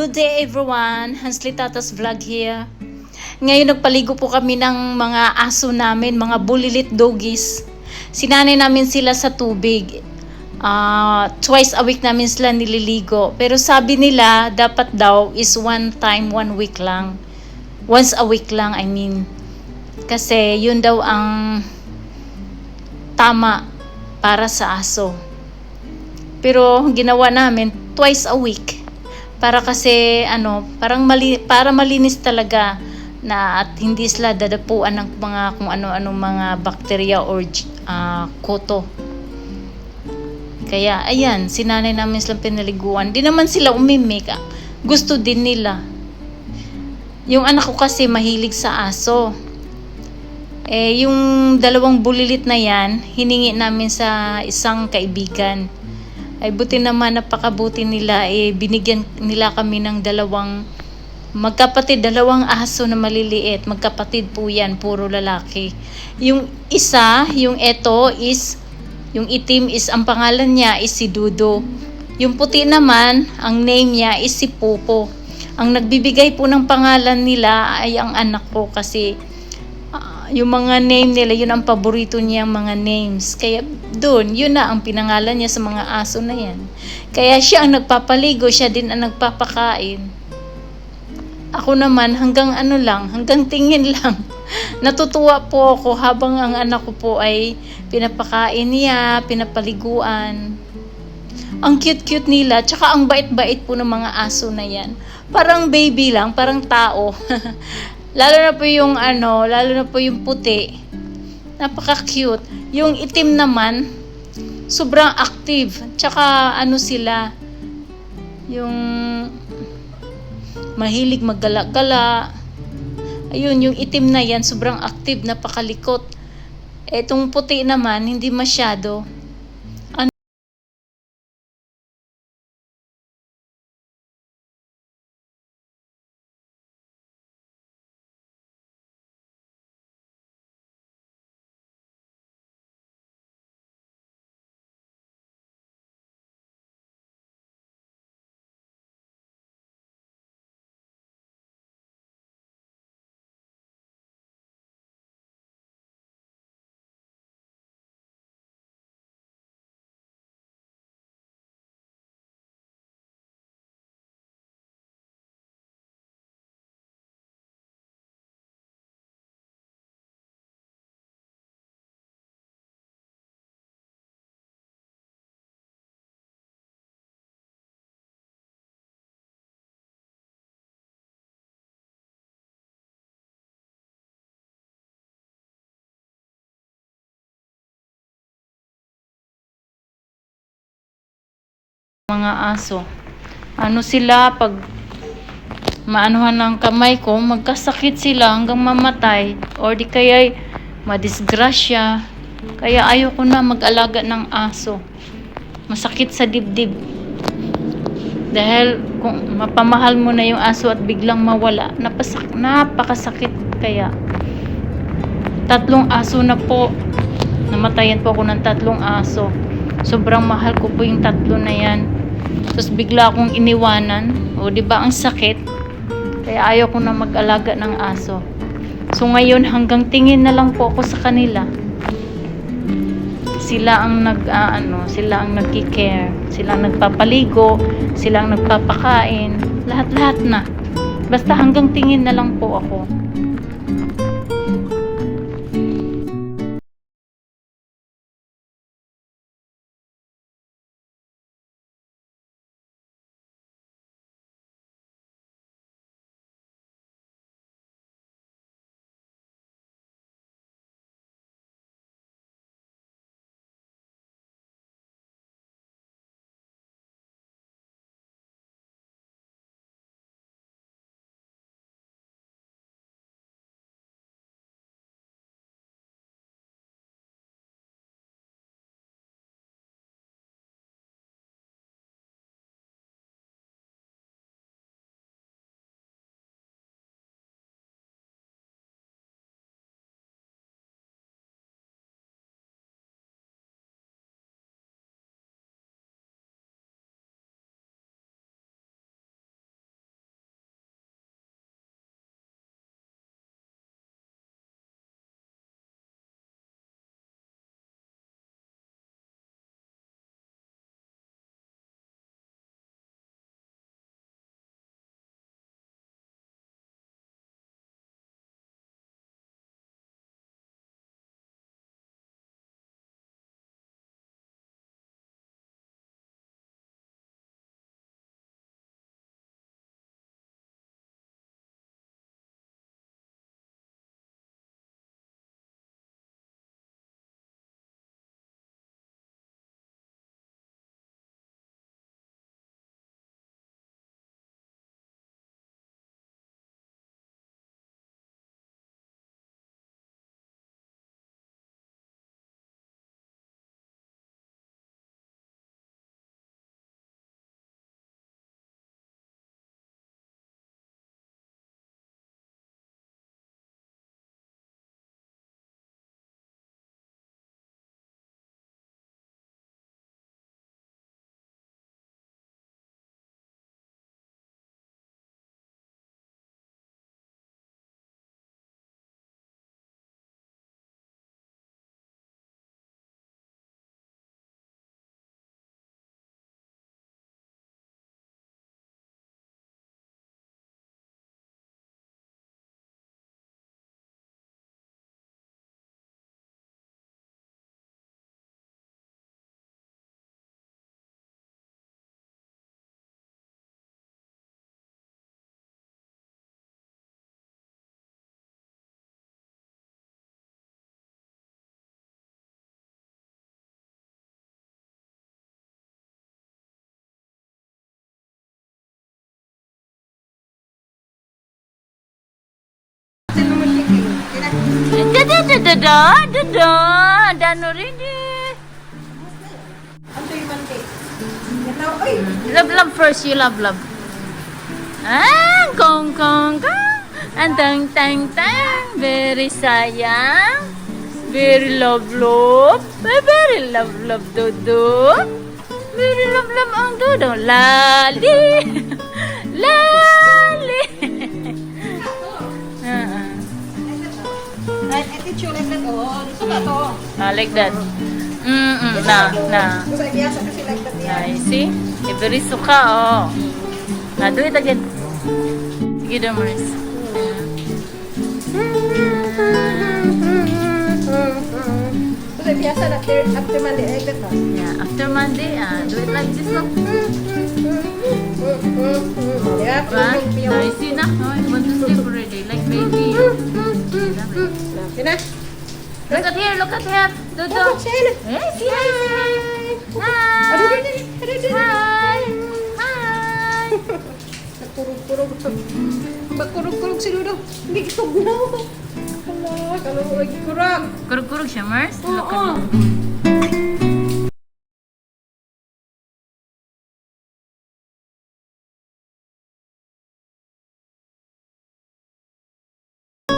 Good day everyone, Hansly Tatas Vlog here. Ngayon nagpaligo po kami ng mga aso namin, mga bulilit doggies. Sinanay namin sila sa tubig. Ah, twice a week namin sila nililigo. Pero sabi nila, dapat daw is one time, one week lang. Once a week lang, I mean. Kasi yun daw ang tama para sa aso. Pero ginawa namin twice a week para kasi ano, parang mali, para malinis talaga na at hindi sila dadapuan ng mga kung ano-ano mga bakterya or ah, koto. Kaya ayan, sinanay namin silang pinaliguan. Di naman sila umimik. ah. Gusto din nila. Yung anak ko kasi mahilig sa aso. Eh, yung dalawang bulilit na yan, hiningi namin sa isang kaibigan. Ay buti naman napakabuti nila eh binigyan nila kami ng dalawang magkapatid, dalawang aso na maliliit. Magkapatid po yan, puro lalaki. Yung isa, yung eto is yung itim is ang pangalan niya is si Dudo. Yung puti naman, ang name niya is si Popo. Ang nagbibigay po ng pangalan nila ay ang anak ko kasi yung mga name nila, yun ang paborito niyang mga names. Kaya doon, yun na ang pinangalan niya sa mga aso na yan. Kaya siya ang nagpapaligo, siya din ang nagpapakain. Ako naman, hanggang ano lang, hanggang tingin lang. Natutuwa po ako habang ang anak ko po ay pinapakain niya, pinapaliguan. Ang cute-cute nila, tsaka ang bait-bait po ng mga aso na yan. Parang baby lang, parang tao. lalo na po yung ano, lalo na po yung puti. Napaka-cute. Yung itim naman, sobrang active. Tsaka ano sila, yung mahilig maggala-gala. Ayun, yung itim na yan, sobrang active, napakalikot. Etong puti naman, hindi masyado. Mga aso. Ano sila pag maanuhan ng kamay ko, magkasakit sila hanggang mamatay or di kaya madisgrasya. Kaya ayoko na mag-alaga ng aso. Masakit sa dibdib. Dahil kung mapamahal mo na yung aso at biglang mawala, napasak, napakasakit kaya. Tatlong aso na po. Namatayan po ako ng tatlong aso. Sobrang mahal ko po yung tatlo na yan. Tapos bigla akong iniwanan. O, di ba ang sakit? Kaya ayaw ko na mag-alaga ng aso. So ngayon hanggang tingin na lang po ako sa kanila. Sila ang nag ah, ano, sila ang nagki-care, sila ang nagpapaligo, sila ang nagpapakain, lahat-lahat na. Basta hanggang tingin na lang po ako. Eh. Antoy Monday. Ganaw, ay! Love, love first, you love, love. Ah, kong, kong, kong. Ang tang, tang, tang. Very sayang. Very love, love. Very love, love, dodo. Very love, love, ang dodo. Lali. Lali. Like that. Mm, mm, na, na. I see. Every suka, oh. Na, do it again. Gusto ay biyasa na after, after Monday like that. Yeah, after Monday, ah, do it like this, no? Yeah, Right? Now, you see na? Oh, you want to sleep already, like baby. Na? Look at here, look at here. Dodo. Oh, siya na. Hey, say hi, say hi. Ano Hi. din, ano din? Hi. Hi. Nagkurog-kurog. Magkurog-kurog si Ludo. Hindi kitog na. Hala, kalawag kurang. Kurug-kurug siya, Mars. Look Oo. at